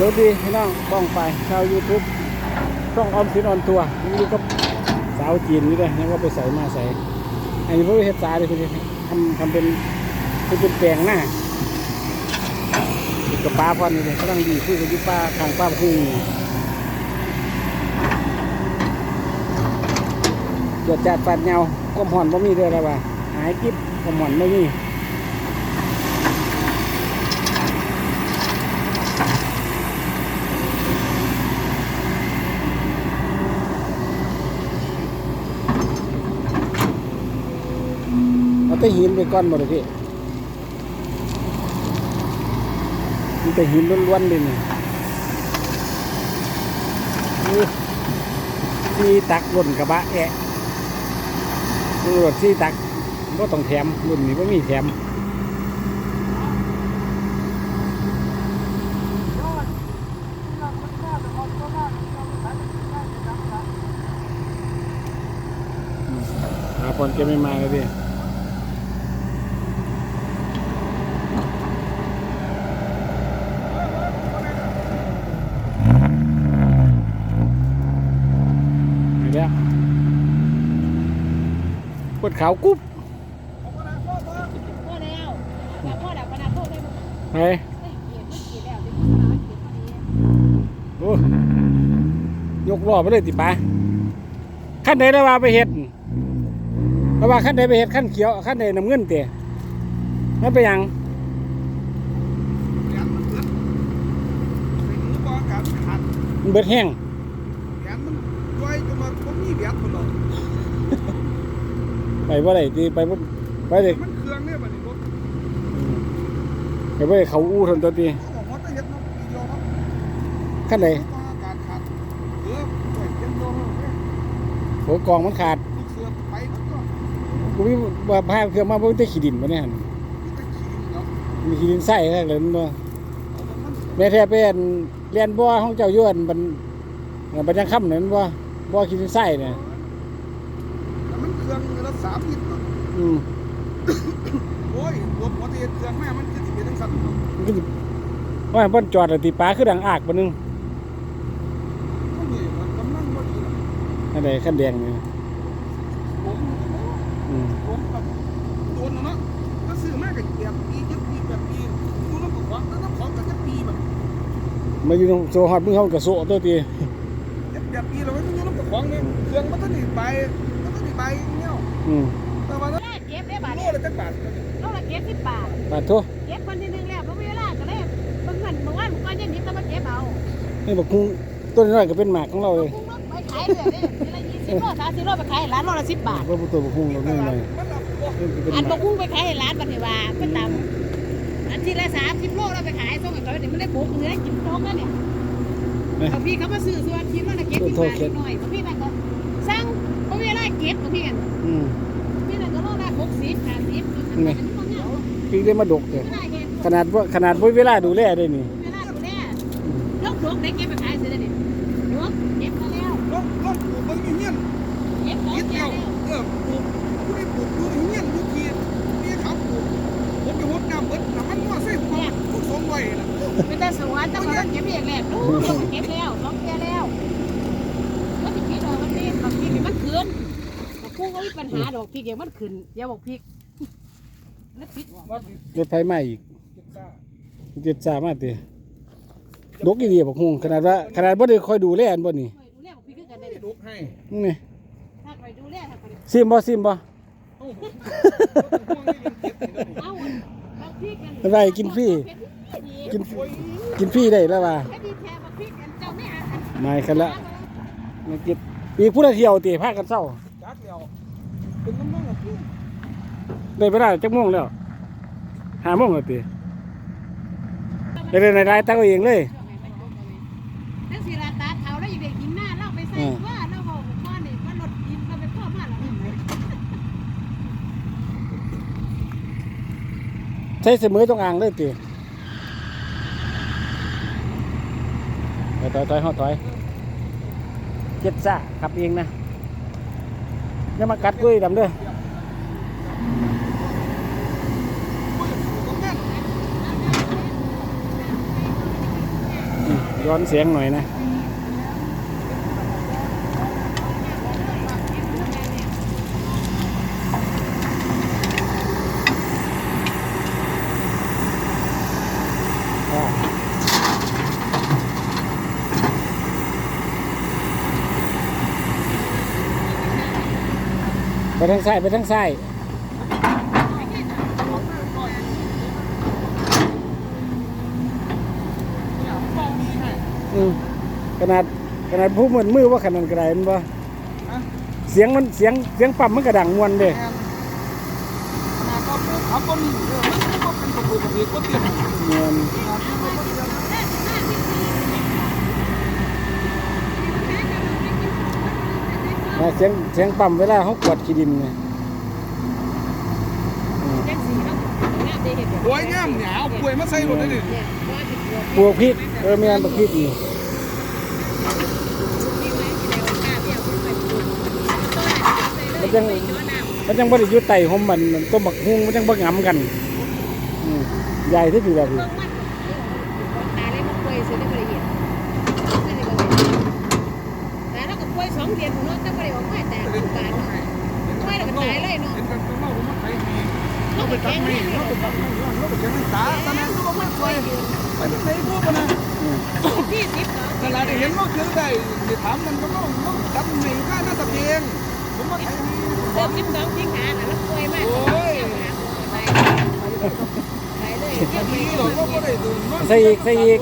สวัสดีพี่น้องบ้องไปชาวยูทูบช่องออมสินออนทัวร์นี่กับสาวจีนนี่เลยยังว่าไปใส่มาใส่อันนี้เพื่อเฮ็ดสาเลยพี่ทำทำเป็นเป็นแปลงหน้าติดกับป้าพอนี่เลยกำลังดีคุยกับยุป้าทางป้าพึ่งตรวจจัดฟัดเงาก้มห่อนบ่มีเด้อแล้วว่าหายกิ๊บก้มห่อนไม่มี เอาแต่หินไปก้อนหมดเลยพี่มีแต่หินล้วนๆเลยนี่อู้ซีตักบนกระบะแอะดูรถซีตักก็ต้องแถมรุ่นนี้ก็มีแถมหาคนแกไม่มาเลยพี่ นี่แหละ ปวดขาวกุ๊บไปยเขียนไอ้โอ้ยกล้อไปเลยติป้าขั้นใดแล้วว่าไปเห็ดระว่าขั้นใดไปเห็ดขั้นเขียวขั้นใดน้ำเงินเตะนั่นไปยังเบิดแห้งแขนมันย้อยจนมันบ่มีแบตพุ่น ไปว่าไรตีไปบ่ไปเลยมันเครื่องเนี่ยบัดนี้รถไปว่าไรเขาอู้ทนตัวตีเขาบอกว่าจะเฮ็ดเนาะปีเดียวเนาะขั้นใดบ่การขาดเออไว้เย็นโดนเนาะโหกองมันขาดลูกเสือไปมันก็กูมีว่าพาเครื่องมาเพิ่งได้ขี้ดินมาเนี่ยหั่นมีแต่ขี้เนาะมีขี้ดินใส่แค่เลยมันบ่เอาแต่มันแม่แท้เป็นเรียนบ่ของเจ้าย้วนบันเอ่อบันยังค่ำนั่นบ่บ่ขี้ดินใส่เนี่ยแต่มันเค รื่องละ3ลิตรเนาะอืมโอ้ยรถมอเตอร์ไซค์เครื่องแม่มันคือสิเป็นจังซั่นเนาะมันก็สิว่าเพิ่นจอดแล้วติปลาคือดังอากบ่นึงมันนี่มันกำลังบ่ดีเนาะอันใดคันแดงนี่ผมอืมผมกับโดนเนาะก็ซื้อมาก็แบบปีเจ็ดปีแบบปีดูน้ำของแล้วน้ำของก็จะปีแบบมาอยู่ตรงโซฮอดมึงเฮาก็โซะตัวติเจ็ดแบบปีเราไม่ต้องดูน้ำของเนี่ยเครื่องมันต้องหนีไปมันต้องหนีไปเงี้ย อืมแต่ว่าแรกเก็บได้บาทโลเนี่ยละจักบาทโลละเก็บสิบบาทบาดโทเก็บคนที่หนึ่งแล้วเพราะเวลาก็เลยเพิ่งเงินเมื่อวานเมื่อก่อนยังนิดต้องมาเก็บเอานี่บักคุงต้นน้อยก็เป็นหมากของเราเลยคุ้งรถไปขายเลยเนี่ยทีละยี่สิบโลสามสิบโลไปขายร้านโลละสิบบาท ว่าบ่ตัวบักคุงเราน้อยหน่อยมันแบบโอ้เพิ่นก็เป็นอันหบมากกุ้งไปขายร้านบัตรว่าไปตำอันที่ละสามสิบโลเราไปขายส่งให้เขาเดี๋ยวมันได้บุกเนื้อกินท้องแล้วเนี่ยเขาพี่เขามาซื้อส่วนชิ้นละเก็บสิบบาทหน่อยเขาพี่นั่นก็สั่ง เขาเวลาเก็บเขาพี่กันอืมพี่นั่นก็โลละหกสิบห้าสิบพี่ได้มาดกเด้อไม่ได้เห็นขนาดว่าขนาดบ่มีเวลาดูแลได้นี่เวลาดูแลยกดวงได้เก็บไปขายเสร็จแล้วนี่ยกเก็บมาแล้วรถรถปลูกมันมีเงี้ยนเก็บของยึดแกเดียวแล้วเออปลูกผู้ได้ปลูกดูเงี้ยนดูทีนี่เขาปลูกผมไปหดน้ำเบิดน้ำมันว่าใส่ผมทุกสองไว้ละไม่ได้สวนแต่ว่าเก็บเองแหละดูเก็บแล้วสองแกแล้วก็ติดพิษออกมันนี่บางทีมันขึ้นแต่ กู้ก็มีปัญหาดอกพริกเองมันขึ้นอย่าบอกพริกแล้วพิษวัดรถไฟไหม้อีกเจ็ดซ่าเจ็ดสามารถติดกอีเดียบักคุงขนาดว่าขนาดบ่ได้คอยดูแลอันบ่นี่ดูแลบอกพริกกันได้ให้ลูกให้นี่ถ้าใครดูแลถ้าใครซิมบ่ซิมบ่โอ้โหห่วงนี่ยังเก็บอยู่เลยเอาบางพริกกันอะไรกินฟรีกินโอ้ยกินฟรีได้แล้วว่าแค่ดีแท้บางพริกกันเจ้าไม่อ่านไม่คันละมากินอีกผู้ละเที่ยวติพากันเศร้าจักแล้ว เป็นน้ำมันกับพี่ได้เวลาจักโมงแล้วห้าโมงแล้วติได้ได้ได้ตั้งเอาเองเลยนั่นสิราตาเขาแล้วยังเด็กกินหน้าเล่าไปใส่ว่าเล่าบอกว่าเนี่ยว่ารถกินเราไปพ่อมาแล้วใช้เสมอตรงอ่างเลยติถอยถอยถอยถอยเจ็ดซ่าขับเองนะ อย่ามากัดกุ้ยดำเด้อตรงนั้นอืมย้อนเสียงหน่อยนะอ่าไป ทางซ้ายไปทางซ้ายเป้ามีให้อืมขนาดขนาดผู้มือมือว่าขนาดกระไรมันบ่ฮะเสียงมันเสียงเสียงปั๊มมันกระดังมวนเด้แอนขนาดก็พวกขับคนนี้เออมันก็เป็นกระปุกกระเบียก็เตี้ย มวนอ่า เสียงเสียงปั๊มเวลาเขากวดขี้ดินเนี่ยอืมจังสีเนาะงามได้เห็นโอ้ยงามเนี่ยเอากล้วยมาใส่รถได้ดิเนี่ยว่าสิกลัวปลูกพริกเออแม่นปลูกพริกนี่พี่ไหมที่ไหนว่ากล้าเบี้ยวขึ้นไปปลูกต้นอะไรใส่เลยมันจังไปย้อนน้ำมันจังบ่ได้อยู่ใต้ห่มมันต้นบักฮุงมันจังบ่งํกันอืมใหญ่ที่สุดแล้วพี่ เบิ่งมันตายเลยมันป่วยซื้อได้บ่ได้เห็นซื้อได้บ่ได้แต่เราก็ป่วย สองเดือนพุ่นเนาะแต่บ่ได้ออกมาแต่เห็ทุนกกันบาทป่วยแล้วก็ตายเลยเนาะเห็นกันเมาผมมาไทยมีเราไปแข่งไม่เราไปตัดไม่เราไปแข่งตาตอนนั้นก็มาช่วยไปที่ไหนพวกมันนะอืมพี่สิบเนาะขนาดเห็นว่าคือได้ไปถามมันก็ต้องต้องตัดหนึ่งข้าหน้าตะเพียงผมมาไทยมีเริ่มสิบสองสิงหานะแล้วป่วยมากโอ้ยตายตายเลยแค่นี้หรอกก็ไม่ได้ดูใส่อีกใส่อีก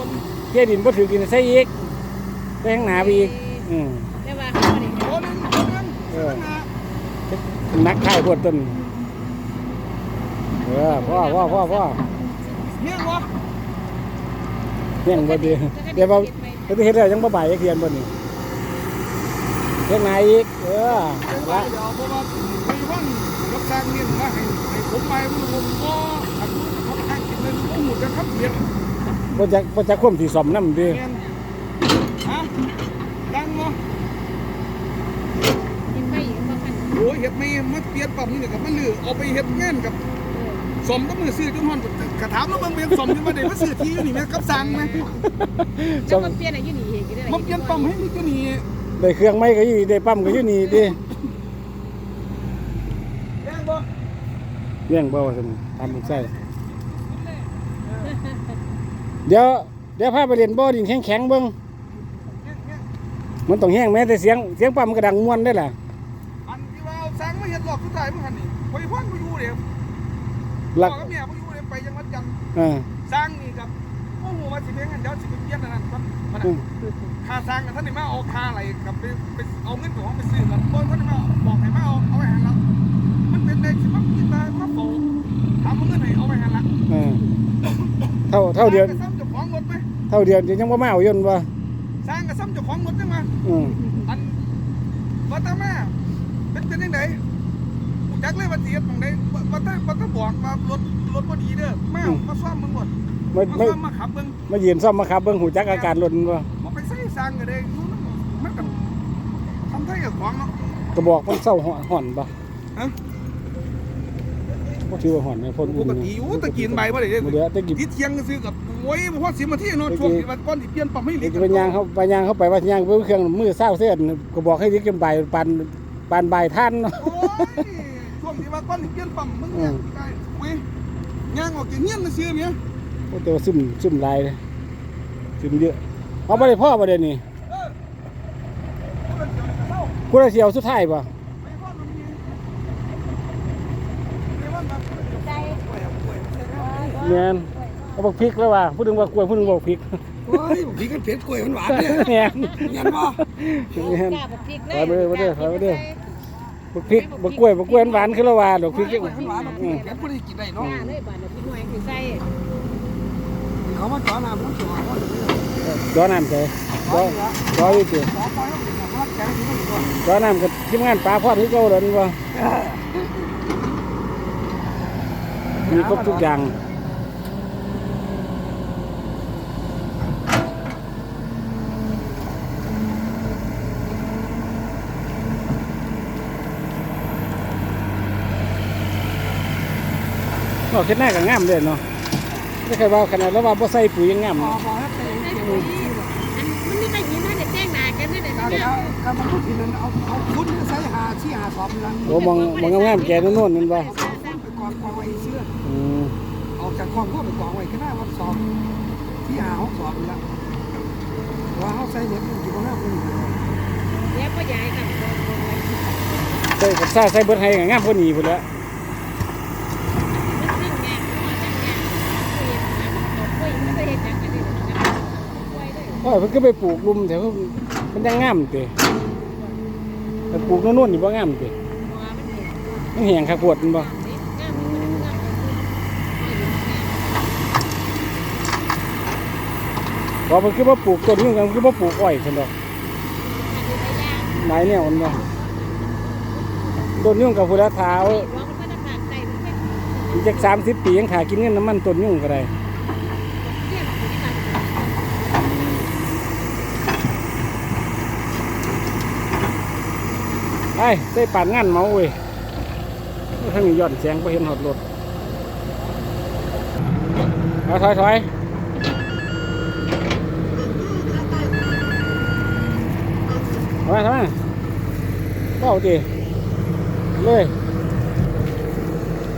เที่ยดินบ่ถือกินใส่อีกใส่ข้างหน้าไปอีกอืม แต่ว่าเขาบ่ได้ โอ้นึงโอ้นึงเออ นักข่ายพวดต้นเออพ่อพ่อพ่อพ่อเฮี้ยงวะเฮียงบ่ดีเดี๋ยวบ่เดี๋ยวไปเฮ็ดแล้วยังบ่บ่ายจักเทียนบ่นี่เฮ็ดไหนอีกเออเดี๋ยวละเพราะว่าไปว่างรับสร้างเงี้ยมาให้ให้ผมไปผมก็ทำเขาทางกินเลยผมหมดจะขับเสียงบ่จักบ่จักความสิซ่อมนำดิเงี้ยฮะดังวะ กินไปอีกบ่คัน โอ้ยเห็ดไม่มาเปลี่ยนปั๊มนี่กับมันลือเอาไปเห็ดงานกับสมต้องมือซื้อจนฮอนกระถามแล้วมันเป็นสมจนมาได้มาซื้อที่นี่แม่กับสั่งนะแล้วมันเปลี่ยนอายุนี่เฮ็ดได้มันเปลี่ยนปั๊มให้นี่ก็นี่ได้เครื่องไม้ก็อยู่นี่ได้ปั๊มก็อยู่นี่ดิแดงบ่เลี้ยงบ่ว่าซั่นตามลูกไส้เดี๋ยวเดี๋ยวพาไปเล่นบ่อดินแข็งๆเบิ่งเนี่ยเนี่ยมันต้องแห้งแม้แต่เสียงเสียงปั๊มมันก็ดังม่วนได้ล่ะ อกสุดท้ายมันหันนี่ไปพ่อนไปอยู่เดี๋ยวหลักพ่อกับเมียไปอยู่เดี๋ยวไปยังวัดจันทร์เออสร้างนี่ครับโอ้โหว่าสิเพียงกันเดี๋ยวสิไปเปลี่ยนอันนั้นก่อนมันอืมค่าสร้างกันท่านนี่มาเอาค่าอะไรกับไปไปเอาเงินของไปซื้อกันบนท่านนี่มาบอกให้มาเอาเอาไว้หันละมันเป็นเลขสิมันกินตาข้าวโพดถามว่าเงินไหนเอาไว้หันละเออเท่าเท่าเดียวสร้างกับซ้ำเจ้าของรถไหมเท่าเดียวยังบ่มาเอายนต์บ่สร้างกับซ้ำเจ้าของรถได้มาอืมอันวัดตามาเป็นเป็นยังไงกู จักเลยว่าเสียตรงไหนวัดตาวัดตาบอกมารถรถพอดีเด้อมาเอามาซ่อมมึงหมดไม่มาไม่ซ่อมมาขับมึงมายืนซ่อมมาขับเบิ่งหูจักอาการรถบ่มาไปใส่สร้างกันเองนู้นนั่นมันกันทำไทยกับของเนาะก็บอกมันเศร้าห่อนห่อนบ่ฮะบ่ถือว่าห่อนนะคนปกติอยู่ตะกินใบบ่ได้เด้บ่เดี๋ยวตะกี้ที่เที่ยงก็ซื้อกับโอ้ยพอสิมาที่เนาะช่วงที่วันก่อนที่เปลี่ยนปั๊มให้ลิเดี๋ยวจะไปย่างเขาไปย่างเขาไปว่าย่างไปเครื่องมือเศร้าเส้นก็บอกให้ยึดกันบ่ายปานปานบ่ายท่านเนาะโอ้ยช่วง ที่ว่าก่อนที่เปลี่ยนปั๊มมึงเนี่ยได้อุ้ยย่างออกจากเฮียนมาซื้อเนี่ยโอ้แต่ว่าซึมซึมหลายเลยซึมเยอะเอาบ่ได้พ่อบ่ได้นี่เออเอาเป็นเดี๋ยวจะเล่ากูได้เสียวสุดท้ายบ่ไปว่ามันมีไปว่ามันใจป่วยป่วยใช่ไหมแม่นเอาบักพริกแล้วว่าผู้หนึงว่ากล้วยผู้หนึงบอกพริกโอ้ยพี่กันเผ็ดกล้วยหวานเนี่ยแม่นเงี้ยบ่แม่นกล้าบ่พริกเลยไปเด้อไปเด้อไปเด้อ บักพริกบักกล้วยบักกล้วยหวานคือละวาดอกพริกกล้วยหวานเผ็ดบ่ได้กินได้เนาะล้าเลยบาดเดี๋ยวพี่หน่วยสิใส่เขามาจ่อน้ำผมจ่อเขาจอน้ำใจจอจออยู่ติจ่อนอีกทีต้อนน้ำกับทีมงานปลาพอดที่เจ้าเดินี่บ่มีครบทุกอย่าง ออก็เฮ็ดหน้าก็งามเด้เนาะไม่เคยว่าขนาดแล้วว่าบ่ใส่ปุ๋ยยังงามพอเนาะพอให้เต็มใส่เต็มปุ๋ยอันเอากำมันพูดทีนั้นเอาเอาคุณใส่หาที่หาสอบนั่นโอ้มองมองงามแก่นู่นนั่นบ่ไปกองกองไว้เสื้ออืมออกจากกองพวกไปกองไว้ก็น่าวัดสอบที่หาห้องสอบนั่นว่าเขาใส่เน็ตอยู่ข้างหน้าคุณเดี๋ยวพ่อใหญ่กันใส่กับซ่าใส่เบิร์ดให้งามพอนีพุ่นแล้ว มันขึ้นไงมันขึ้นไงคุยมันไม่ได้เห็นจังกันเลยนะ คุยได้โอ้ยเพิ่นก็ไปปลูกลุมแถวมันยังงามติแต่ปลูกนู่นๆนี่บ่งามติหัวมันเห็นมันแห้งคักปวดมันบ่งามงามมันงามบ่เพิ่นคือบ่ปลูกต้นนึงกันคือบ่ปลูกอ้อยซั่นดอกหลายแนวมันบ่ต้นยุ่งกับพุทธทาเอาว่ามันก็จะขาดใจมันแค่อีกจัก30ปียังขากินเงินน้ำมันต้นยุ่งก็ได้ เรียกที่มัน ไปใส่ปานงานเมาเว้ยทางย้อนแสงบ่เห็นฮอดรถถอยถอยถอยทำไมทำไมเป้าดิเลย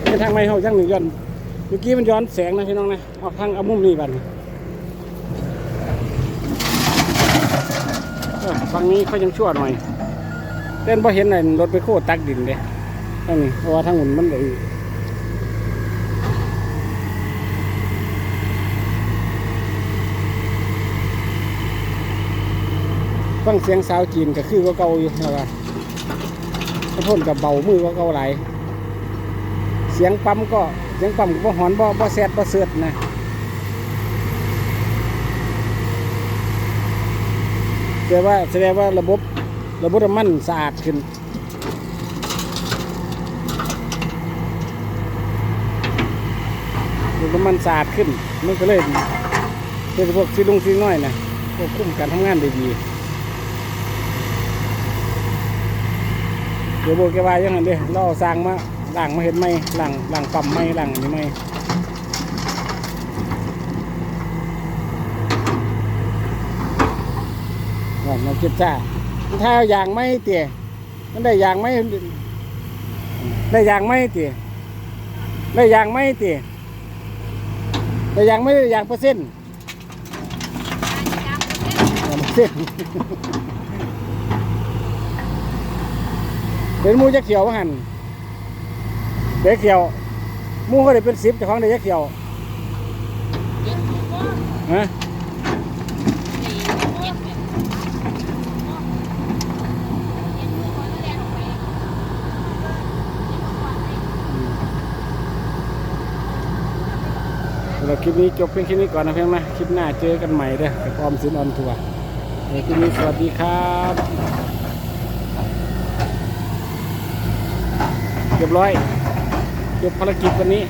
เป็นทางไม่เขาจังหนึ่งย้อนเมื่อกี้มันย้อนแสงนะพี่น้องนะเอาทางเอามุมนี้บันฝั่งนี้เขายังชั่วหน่อย ต้นพอเห็นไอ้รถไปโคตรตักดินเลยทางนี้เพราะว่าทางหุ่นมันเลยฟังเสียงสาวจีนก็คือว่าเก่าอยู่นะว่าไอ้พ่นกับเบามือว่าเก่าไหลเสียงปั๊มก็เสียงปั๊มก็หอนบ่บ่แซดบ่เสือดนะแต่ว่าแสดงว่าระบบ ระบบน้ำมันสะอาดขึ้นระบบน้ำมันสะอาดขึ้น มันก็เลยเป็นพวกซีลุงซีน้อยนะควบคุมการทำงานได้ดีเดี๋ยวโบกแกวายังไงเด้เราสร้างมาหล่างมาเห็นไหมหล่างล่างปั๊มไหมหล่างนี้ไหมว่ามาเก็บจ้า ถ้าอายางไม่เตี๋ยมันได้ยางไม่ได้ยางไม่เตี๋ยได้ยางไม่เตี๋ยได้ยางไม่ได้ยางเปอร์เซ็นต์เปอร์เซ็นต์เป็นมูจะเขียวว่าหันเด็กเขียวมูเขาได้เป็นสิบแต่ของเด็กเขียวฮะ เราคลิปนี้จบเพียงแค่นี้ก่อนนะเพียงนะคลิปหน้าเจอกันใหม่เด้อกับออมสินออนทัวร์คลิปนี้สวัสดีครับเรียบร้อยจบภารกิจวันนี้